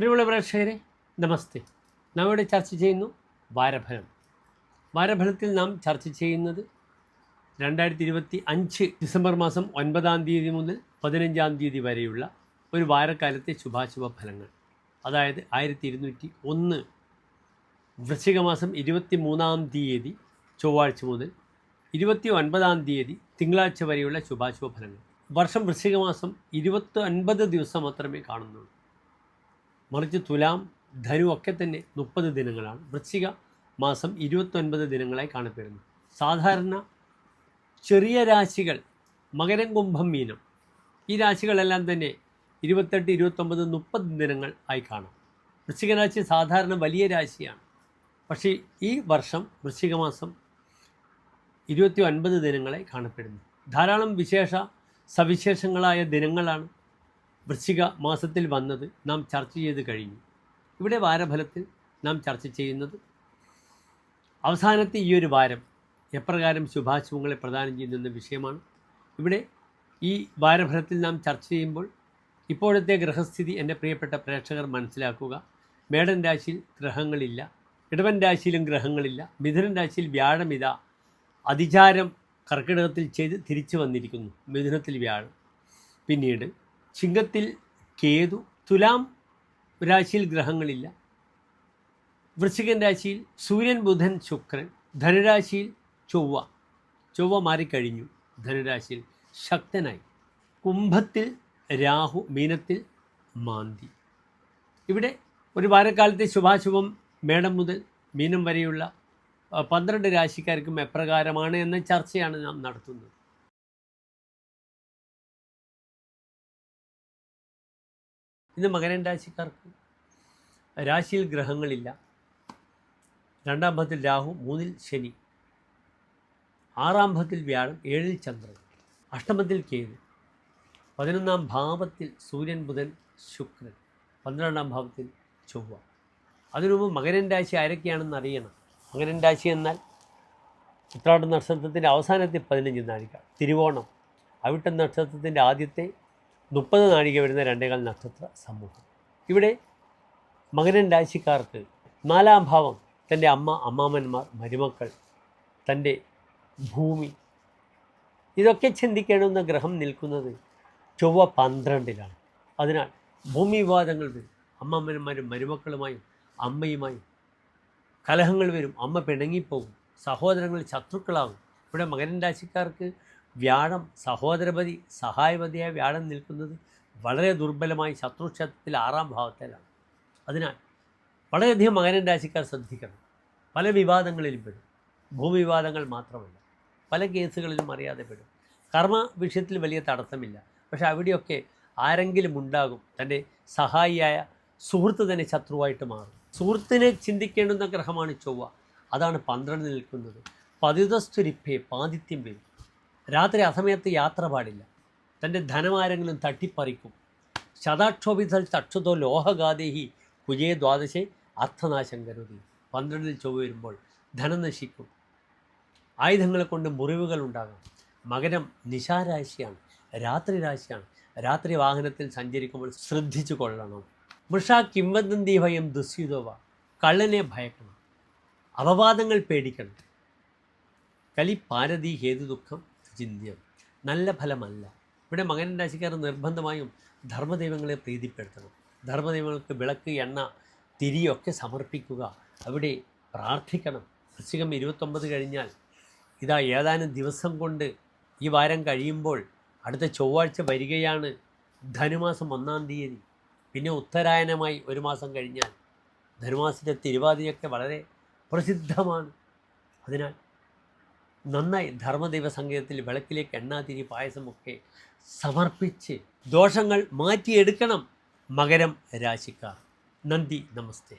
പ്രിയമുള്ള പ്രേക്ഷകരെ നമസ്തേ. നാം ഇവിടെ ചർച്ച ചെയ്യുന്നു വാരഫലം. വാരഫലത്തിൽ നാം ചർച്ച ചെയ്യുന്നത് രണ്ടായിരത്തി ഇരുപത്തി അഞ്ച് ഡിസംബർ മാസം ഒൻപതാം തീയതി മുതൽ പതിനഞ്ചാം തീയതി വരെയുള്ള ഒരു വാരക്കാലത്തെ ശുഭാശുഭ ഫലങ്ങൾ. അതായത് ആയിരത്തി ഇരുന്നൂറ്റി ഒന്ന് വൃശ്ചിക മാസം ഇരുപത്തി മൂന്നാം തീയതി ചൊവ്വാഴ്ച മുതൽ ഇരുപത്തി ഒൻപതാം തീയതി തിങ്കളാഴ്ച വരെയുള്ള ശുഭാശുഭ ഫലങ്ങൾ. വർഷം വൃശ്ചിക മാസം ഇരുപത്തി ഒൻപത് ദിവസം മാത്രമേ കാണുന്നുള്ളൂ. മറിച്ച് തുലാം ധനു ഒക്കെ തന്നെ മുപ്പത് ദിനങ്ങളാണ്. വൃശ്ചിക മാസം ഇരുപത്തൊൻപത് ദിനങ്ങളായി കാണപ്പെടുന്നു. സാധാരണ ചെറിയ രാശികൾ മകരം കുംഭം മീനം. ഈ രാശികളെല്ലാം തന്നെ ഇരുപത്തെട്ട് ഇരുപത്തൊമ്പത് മുപ്പത് ദിനങ്ങൾ ആയി കാണാം. വൃശ്ചിക രാശി സാധാരണ വലിയ രാശിയാണ്. പക്ഷേ ഈ വർഷം വൃശ്ചിക മാസം ഇരുപത്തി ഒൻപത് ദിനങ്ങളായി കാണപ്പെടുന്നു. ധാരാളം വിശേഷ സവിശേഷങ്ങളായ ദിനങ്ങളാണ് വൃശ്ചിക മാസത്തിൽ വന്നത് നാം ചർച്ച ചെയ്ത് കഴിഞ്ഞു. ഇവിടെ വാരഫലത്തിൽ നാം ചർച്ച ചെയ്യുന്നത് അവസാനത്തെ ഈ ഒരു വാരം എപ്രകാരം ശുഭാശുഭങ്ങളെ പ്രദാനം ചെയ്യുന്ന വിഷയമാണ്. ഇവിടെ ഈ വാരഫലത്തിൽ നാം ചർച്ച ചെയ്യുമ്പോൾ ഇപ്പോഴത്തെ ഗ്രഹസ്ഥിതി എന്റെ പ്രിയപ്പെട്ട പ്രേക്ഷകർ മനസ്സിലാക്കുക. മേടൻ രാശിയിൽ ഗ്രഹങ്ങളില്ല ഇടവൻ രാശിയിലും ഗ്രഹങ്ങളില്ല മിഥുനൻ രാശിയിൽ വ്യാഴമിത അതിചാരം കർക്കിടകത്തിൽ ചെയ്ത് തിരിച്ചു വന്നിരിക്കുന്നു മിഥുനത്തിൽ വ്യാഴം. പിന്നീട് ചിങ്ങത്തിൽ കേതു തുലാം രാശിയിൽ ഗ്രഹങ്ങളില്ല. വൃശ്ചികൻ രാശിയിൽ സൂര്യൻ ബുധൻ ശുക്രൻ ധനുരാശിയിൽ ചൊവ്വ. ചൊവ്വ മാറിക്കഴിഞ്ഞു. ധനുരാശിയിൽ ശക്തനായി. കുംഭത്തിൽ രാഹു മീനത്തിൽ മാന്തി. ഇവിടെ ഒരു വാരക്കാലത്തെ ശുഭാശുഭം മേടം മുതൽ മീനം വരെയുള്ള പന്ത്രണ്ട് രാശിക്കാർക്കും എപ്രകാരമാണ് എന്ന ചർച്ചയാണ് നാം നടത്തുന്നത്. ഇന്ന് മകനൻ രാശിക്കാർക്ക് രാശിയിൽ ഗ്രഹങ്ങളില്ല. രണ്ടാം ഭാവത്തിൽ രാഹു മൂന്നിൽ ശനി. ആറാം ഭാഗത്തിൽ വ്യാഴം ഏഴിൽ ചന്ദ്രൻ. അഷ്ടമത്തിൽ കേതു. പതിനൊന്നാം ഭാവത്തിൽ സൂര്യൻ ബുധൻ ശുക്രൻ. പന്ത്രണ്ടാം ഭാവത്തിൽ ചൊവ്വ. അതിനു മുമ്പ് മകരൻ രാശി ആരൊക്കെയാണെന്ന് അറിയണം. മകരൻ രാശി എന്നാൽ ഉത്രാട നക്ഷത്രത്തിന്റെ അവസാനത്തെ പതിനഞ്ച് നാഴിക. തിരുവോണം. അവിട്ട നക്ഷത്രത്തിന്റെ ആദ്യത്തെ മുപ്പത് നാഴിക വരുന്ന രണ്ടേകാൽ നക്ഷത്ര സമൂഹം. ഇവിടെ മകരൻ രാശിക്കാർക്ക് നാലാം ഭാവം തന്റെ അമ്മ അമ്മാമന്മാർ മരുമക്കൾ തന്റെ ഭൂമി. ഇതൊക്കെ ചിന്തിക്കേണ്ടുന്ന ഗ്രഹം നിൽക്കുന്നത് ചൊവ്വ പന്ത്രണ്ടിലാണ്. അതിനാൽ ഭൂമി വിവാദങ്ങൾ വരും അമ്മാമ്മന്മാരും മരുമക്കളുമായും അമ്മയുമായും കലഹങ്ങൾ വരും. അമ്മ പിണങ്ങിപ്പോകും സഹോദരങ്ങൾ ശത്രുക്കളാകും ഇവിടെ മകരൻ രാശിക്കാർക്ക് വ്യാഴം സഹോദരപതി സഹായപതിയായ വ്യാഴം നിൽക്കുന്നത് വളരെ ദുർബലമായി ശത്രുക്ഷേത്രത്തിൽ ആറാം ഭാവത്തിലാണ്. അതിനാൽ വളരെയധികം മകരൻ രാശിക്കാർ ശ്രദ്ധിക്കണം. പല വിവാദങ്ങളിലും പെടും. ഭൂവിവാദങ്ങൾ മാത്രമല്ല. പല കേസുകളിലും അറിയാതെ പെടും. കർമ്മ വിഷയത്തിൽ വലിയ തടസ്സമില്ല. പക്ഷെ അവിടെയൊക്കെ ആരെങ്കിലും ഉണ്ടാകും. തന്റെ സഹായിയായ സുഹൃത്ത് തന്നെ ശത്രുവായിട്ട് മാറും. സുഹൃത്തിനെ ചിന്തിക്കേണ്ടുന്ന ഗ്രഹമാണ് ചൊവ്വ. അതാണ് പന്ത്രണ്ട് നിൽക്കുന്നത്. പതിതസ്തുരിപ്പേ പാതിത്യം വരും. രാത്രി അസമയത്ത് യാത്ര പാടില്ല. തന്റെ ധനമാരെങ്കിലും തട്ടിപ്പറിക്കും. ശതാക്ഷോഭിതൽ ചക്ഷുതോ ലോഹഗാദേഹി കുജയ ദ്വാദശേ അർത്ഥനാശം കരുതി. പന്ത്രണ്ടിൽ ചൊവ്വ വരുമ്പോൾ ധനം നശിക്കും. ആയുധങ്ങളെ കൊണ്ട് മുറിവുകൾ ഉണ്ടാകാം. മകരം നിശാരാശിയാണ്. രാത്രി രാശിയാണ്. രാത്രി വാഹനത്തിൽ സഞ്ചരിക്കുമ്പോൾ ശ്രദ്ധിച്ചു കൊള്ളണം. മൃഷ കിംവദന്തി ഭയം ദുസ്യുതോവ. കള്ളനെ ഭയക്കണം. അപവാദങ്ങൾ പേടിക്കണം. കലി പാരതി ഹേതു ദുഃഖം ചിന്യം നല്ല ഫലമല്ല. ഇവിടെ മകൻ രാശിക്കാർ നിർബന്ധമായും ധർമ്മദൈവങ്ങളെ പ്രീതിപ്പെടുത്തണം. ധർമ്മദൈവങ്ങൾക്ക് വിളക്ക് എണ്ണ തിരിയൊക്കെ സമർപ്പിക്കുക. അവിടെ പ്രാർത്ഥിക്കണം. വൃശ്ചികം ഇരുപത്തൊമ്പത് കഴിഞ്ഞാൽ ഇതാ ഏതാനും ദിവസം കൊണ്ട് ഈ വാരം കഴിയുമ്പോൾ അടുത്ത ചൊവ്വാഴ്ച വരികയാണ് ധനുമാസം ഒന്നാം തീയതി. പിന്നെ ഉത്തരായനമായി ഒരു മാസം കഴിഞ്ഞാൽ ധനുമാസത്തെ തിരുവാതിരയൊക്കെ വളരെ പ്രസിദ്ധമാണ്. അതിനാൽ നന്നായി ധർമ്മദൈവ സംഗീതത്തിൽ വിളക്കിലേക്ക് എണ്ണാതിരി പായസമൊക്കെ സമർപ്പിച്ച് ദോഷങ്ങൾ മാറ്റിയെടുക്കണം മകരം രാശിക്കാർ. നന്ദി നമസ്തേ.